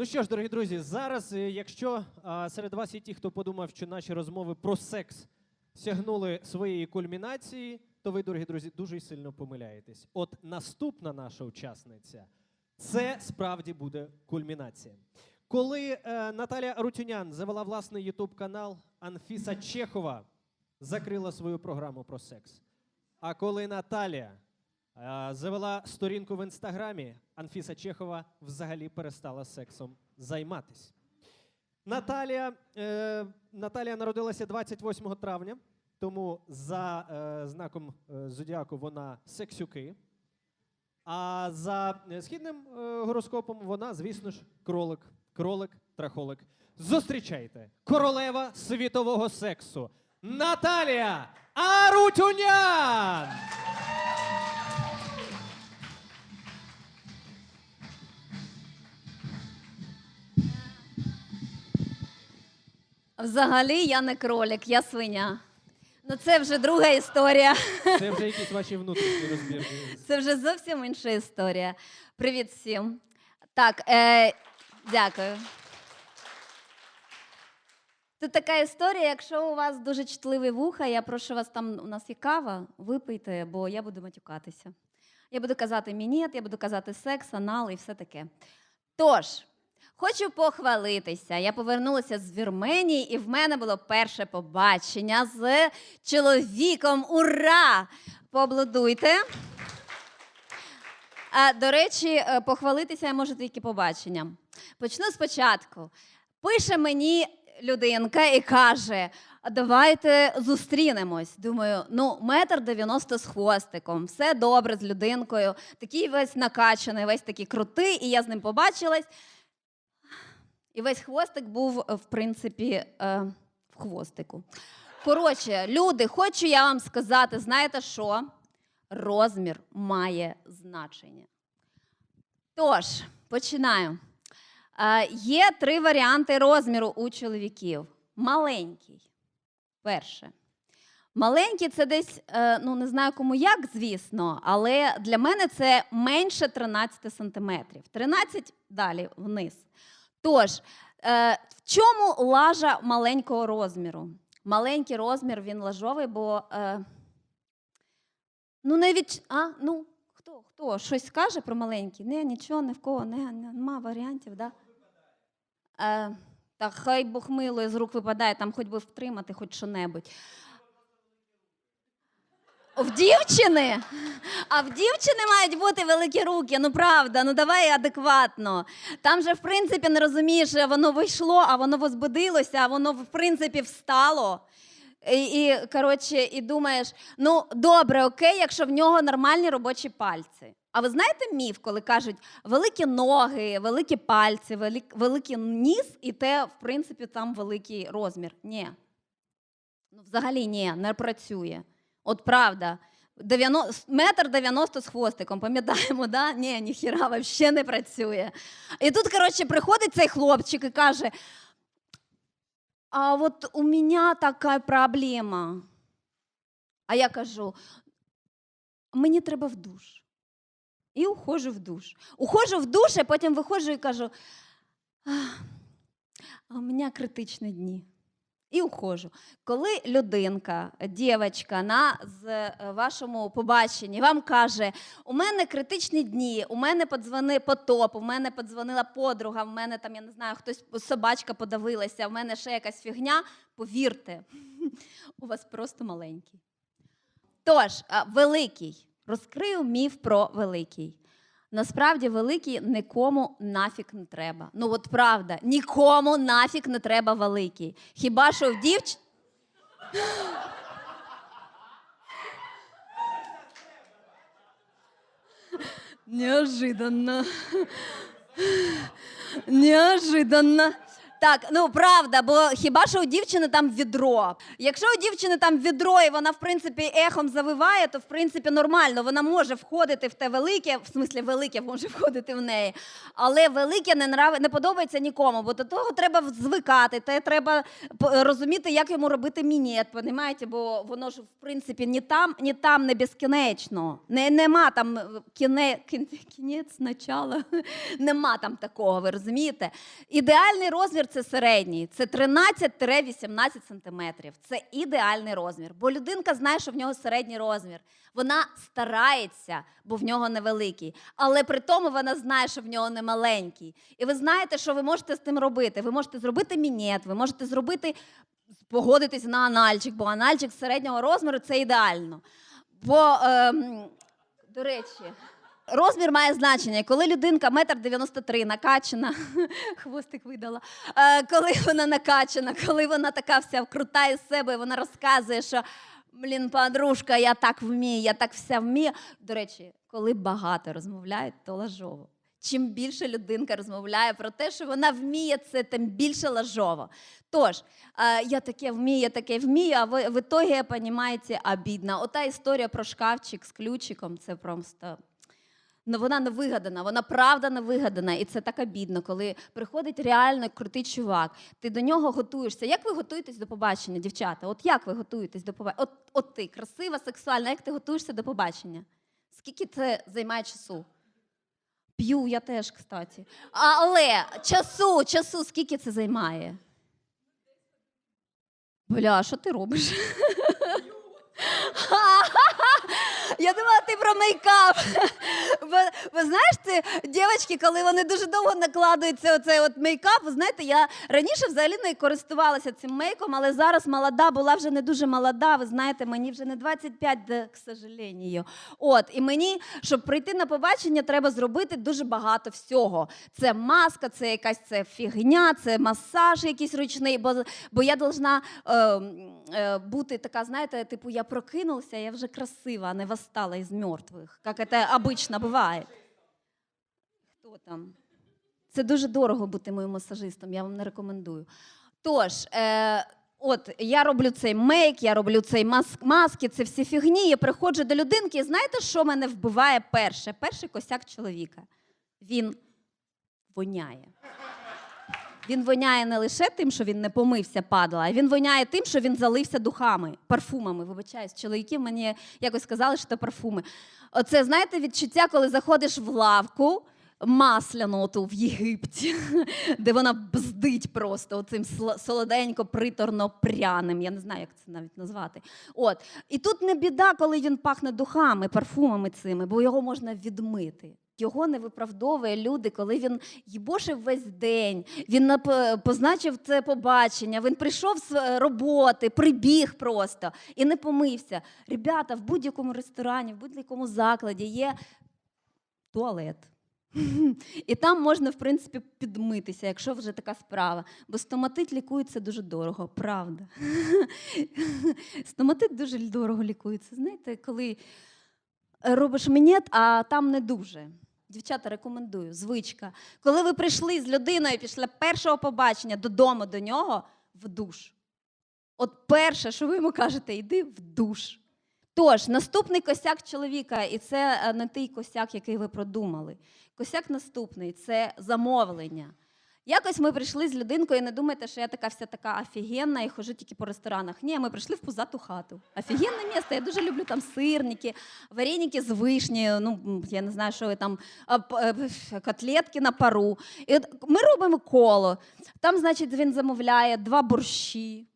Ну що ж, дорогі друзі, зараз, е, якщо серед вас є ті, хто подумав, що наші розмови про секс сягнули своєї кульмінації, то ви, дорогі друзі, дуже сильно помиляєтесь. От наступна наша учасниця це справді буде кульмінація. Коли е, Наталя Рутюнян завела власний ютуб канал, Анфіса Чехова закрила свою програму про секс. А коли Наталя завела сторінку в інстаграмі, Анфіса Чехова взагалі перестала сексом займатись. Наталія, е, Наталія народилася 28 травня, тому за е, знаком е, зодіаку вона сексюки. А за е, східним е, гороскопом вона, звісно ж, кролик, кролик, трахолик. Зустрічайте королева світового сексу Наталія Арутюнян! Взагалі я не кролик, я свиня. Ну це вже друга історія. Це вже якісь ваші внутрішні розбірки. Це вже зовсім інша історія. Привіт всім. Так, е, дякую. Тут така історія, якщо у вас дуже чутливі вуха, я прошу вас, там у нас є кава, випийте, бо я буду матюкатися. Я буду казати мінет, я буду казати секс, анал і все таке. Тож, хочу похвалитися. Я повернулася з Вірменії, і в мене було перше побачення з чоловіком. Ура! Поаплодуйте. А, до речі, е, похвалитися я можу тільки побаченням. Почну спочатку. Пише мені людинка і каже: давайте зустрінемось. Думаю, ну, метр дев'яносто з хвостиком, все добре з людинкою. Такий весь накачаний, весь такий крутий, і я з ним побачилась. І весь хвостик був, е, в принципі, е, в хвостику. Коротше, люди, хочу я вам сказати, знаєте що? Розмір має значення. Тож, починаю. Е, є три варіанти розміру у чоловіків. Маленький. Перше. Маленький це десь, е, ну не знаю кому як, звісно, але для мене це менше 13 сантиметрів. 13 далі вниз. Тож, е, в чому лажа маленького розміру? Маленький розмір він лажовий, бо е, ну не від... а, ну, хто, хто щось скаже про маленький? Не, нічого, ні в кого, не, нема варіантів, да? Е, та хай Бог милує, з рук випадає, там хоч би втримати хоч що-небудь. В дівчини? А в дівчини мають бути великі руки, ну правда, ну давай адекватно. Там же, в принципі, не розумієш, воно вийшло, а воно возбудилося, а воно, в принципі, встало. І, і, коротше, і думаєш, ну добре, окей, якщо в нього нормальні робочі пальці. А ви знаєте міф, коли кажуть великі ноги, великі пальці, велик, великий ніс, і те, в принципі, там великий розмір. Ні. Ну, взагалі ні, не працює. От правда. 90, метр 90 з хвостиком, пам'ятаємо, да? Ні, ніхіра, взагалі не працює. І тут, коротше, приходить цей хлопчик і каже: а от у мене така проблема. А я кажу: мені треба в душ. І уходжу в душ. Уходжу в душ, а потім виходжу і кажу: «Ах, а у мене критичні дні. І уходжу. Коли людинка, дівчинка на з е, вашому побаченні вам каже: у мене критичні дні, у мене подзвони потоп, у мене подзвонила подруга, в мене там, я не знаю, хтось собачка подавилася, в мене ще якась фігня, повірте, у вас просто маленький. Тож, великий. Розкрию міф про великий. Насправді великий нікому нафіг не треба. Ну от правда, нікому нафіг не треба великий. Хіба що в дівч... Неожиданно. Неожиданно. Так, ну правда, бо хіба що у дівчини там відро. Якщо у дівчини там відро, і вона, в принципі, ехом завиває, то в принципі нормально. Вона може входити в те велике, в смислі велике може входити в неї. Але велике не нрав... не подобається нікому, бо до того треба звикати, те треба розуміти, як йому робити мінет, понімаєте? Бо воно ж в принципі ні там, ні там не безкінечно. Не, нема там е, кіне, кінець, начало. нема там такого, ви розумієте? Ідеальний розмір це середній, це 13-18 сантиметрів. Це ідеальний розмір. Бо людинка знає, що в нього середній розмір. Вона старається, бо в нього невеликий. Але при тому вона знає, що в нього не маленький. І ви знаєте, що ви можете з тим робити. Ви можете зробити мінет, ви можете зробити, погодитись на анальчик, бо анальчик середнього розміру це ідеально. Бо, ем, до речі, Розмір має значення. Коли людинка метр дев'яносто три накачана, хвостик видала. Е, коли вона накачана, коли вона така вся крута із себе, вона розказує, що блін, подружка, я так вмію, я так вся вмію. До речі, коли багато розмовляють, то лажово. Чим більше людинка розмовляє про те, що вона вміє це, тим більше лажово. Тож, е, я таке вмію, я таке вмію, а ви в ітогі, розумієте, обідно. Ота історія про шкафчик з ключиком, це просто. Ну, вона не вигадана, вона правда не вигадана, і це так обідно, коли приходить реально крутий чувак. Ти до нього готуєшся. Як ви готуєтесь до побачення, дівчата? От як ви готуєтесь до побачення? От, от ти красива, сексуальна, як ти готуєшся до побачення? Скільки це займає часу? П'ю, я теж, кстати. Але часу, часу, скільки це займає? Бля, що ти робиш? Я думала, ти про мейкап. Ви, ви знаєш, це дівчатки, коли вони дуже довго накладуються оцей от мейкап, знаєте, я раніше взагалі не користувалася цим мейком, але зараз молода, була вже не дуже молода. Ви знаєте, мені вже не 25, да, к сожалению. От, і мені, щоб прийти на побачення, треба зробити дуже багато всього. Це маска, це якась це фігня, це масаж якийсь ручний, бо, бо я должна е, е, бути така, знаєте, типу, я прокинулася, я вже красива, а не восстала із мертвих, як це обично буває. Хто там? Це дуже дорого бути моїм масажистом, я вам не рекомендую. Тож, е, от я роблю цей мейк, я роблю цей мас- маски, це всі фігні. Я приходжу до людинки, і знаєте, що мене вбиває перше? Перший косяк чоловіка. Він воняє. Він воняє не лише тим, що він не помився, падла, а він воняє тим, що він залився духами, парфумами. Вибачаюсь, чоловіки мені якось сказали, що це парфуми. Оце, знаєте, відчуття, коли заходиш в лавку масляну оту в Єгипті, де вона бздить просто оцим солоденько, приторно пряним. Я не знаю, як це навіть назвати. От. І тут не біда, коли він пахне духами, парфумами цими, бо його можна відмити. Його не виправдовує люди, коли він їбошив весь день, він позначив це побачення, він прийшов з е, роботи, прибіг просто і не помився. Ребята, в будь-якому ресторані, в будь-якому закладі є туалет. І там можна, в принципі, підмитися, якщо вже така справа. Бо стоматит лікується дуже дорого, правда. Стоматит дуже дорого лікується. Знаєте, коли робиш мінет, а там не дуже. Дівчата, рекомендую, звичка. Коли ви прийшли з людиною після першого побачення додому до нього в душ. От перше, що ви йому кажете, йди в душ. Тож, наступний косяк чоловіка, і це е, не той косяк, який ви продумали. Косяк наступний це замовлення. Якось ми прийшли з людинкою, не думайте, що я така вся така офігенна і хожу тільки по ресторанах. Ні, ми прийшли в пузату хату. Офігенне місто. Я дуже люблю там сирники, вареники з вишнею, ну я не знаю, що ви там, е, котлетки на пару. І ми робимо коло. Там, значить, він замовляє два борщі.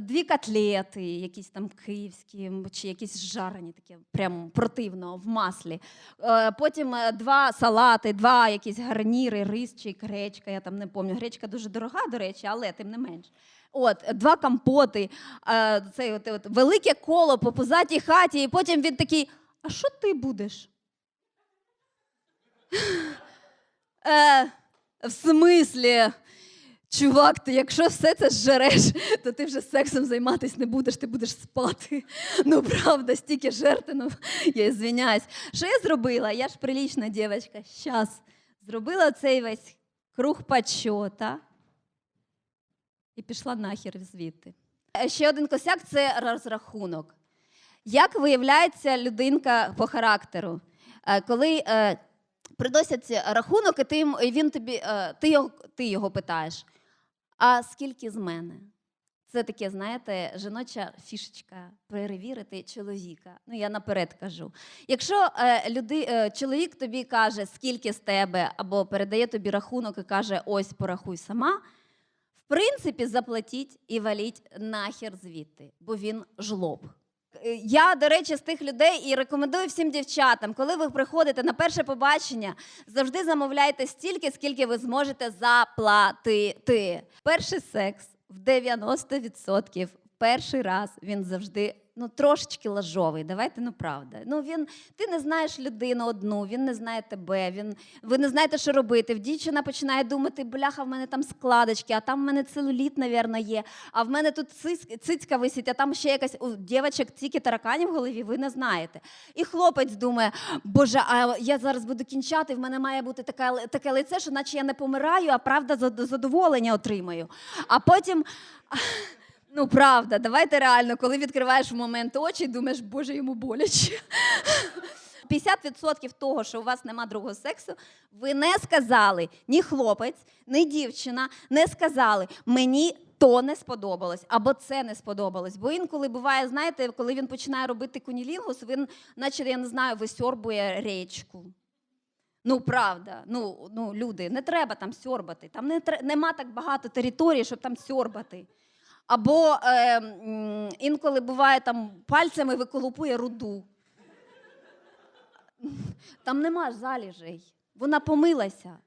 Дві котлети, якісь там київські, чи якісь жарені, такі прям противно в маслі. Е, Потім е, два салати, два якісь гарніри, рис чи гречка. Я там не пам'ятаю. Гречка дуже дорога, до речі, але тим не менш. От, два компоти, е, це от, от, велике коло по пузатій хаті, і потім він такий: а що ти будеш? В смислі? Чувак, ти якщо все це зжереш, то ти вже сексом займатися не будеш, ти будеш спати. Ну, правда, стільки жерти, ну, я звиняюсь. Що я зробила? Я ж прилічна дівчинка. Щас. Зробила цей весь круг почота. і пішла нахер звідти. Е, Ще один косяк це розрахунок. Як виявляється людинка по характеру? Е, Коли е, приносять рахунок, і ти, він тобі, ти, його, ти його питаєш: а скільки з мене? Це таке, знаєте, жіноча фішечка перевірити чоловіка. Ну, я наперед кажу. Якщо е, люди, е, чоловік тобі каже, скільки з тебе, або передає тобі рахунок і каже, ось порахуй сама, в принципі, заплатіть і валіть нахер звідти, бо він жлоб. Е, Я, до речі, з тих людей і рекомендую всім дівчатам, коли ви приходите на перше побачення, завжди замовляйте стільки, скільки ви зможете заплатити. Перший секс в 90% перший раз він завжди ну трошечки лажовий. Давайте ну правда. Ну він ти не знаєш людину одну, він не знає тебе. Він ви не знаєте, що робити. Дівчина починає думати, бляха, в мене там складочки, а там в мене целуліт, навірно, є. А в мене тут цицька висить, а там ще якась у дівчаток тільки тараканів в голові, ви не знаєте. І хлопець думає, боже, а я зараз буду кінчати, в мене має бути таке, таке лице, що наче я не помираю, а правда задоволення отримаю. А потім. Ну, правда, давайте реально, коли відкриваєш в момент очі, думаєш, боже, йому боляче. 50% того, що у вас нема другого сексу, ви не сказали ні хлопець, ні дівчина, не сказали мені. То не сподобалось, або це не сподобалось. Бо інколи буває, знаєте, коли він починає робити кунілінгус, він, наче я не знаю, висьорбує річку. Ну, правда, ну, ну люди, не треба там сьорбати. Там не, нема так багато території, щоб там сьорбати. Або е, інколи буває там пальцями виколупує руду. Там нема заліжей. Вона помилася.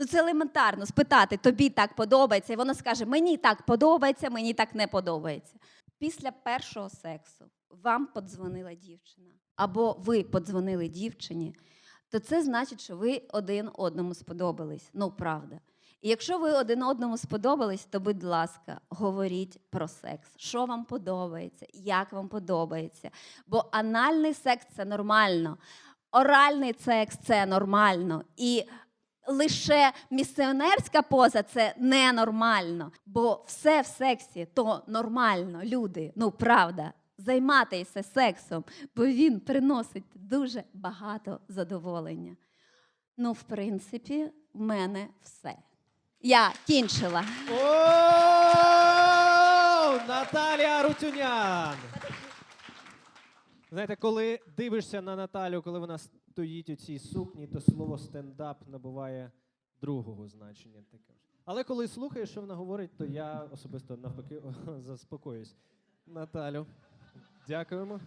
Ну, це елементарно спитати, тобі так подобається, і вона скаже: мені так подобається, мені так не подобається. Після першого сексу вам подзвонила дівчина, або ви подзвонили дівчині, то це значить, що ви один одному сподобались. Ну, правда. Якщо ви один одному сподобались, то, будь ласка, говоріть про секс. Що вам подобається, як вам подобається. Бо анальний секс це нормально, оральний секс це нормально. І лише місіонерська поза це ненормально. Бо все в сексі то нормально, люди. Ну, правда. Займатися сексом, бо він приносить дуже багато задоволення. Ну, в принципі, в мене все. Я кінчила. О, Наталія Рутюнян! Знаєте, коли дивишся на Наталю, коли вона стоїть у цій сукні, то слово стендап набуває другого значення. Таке. Але коли слухаєш, що вона говорить, то я особисто навпаки заспокоюсь. Наталю, дякуємо.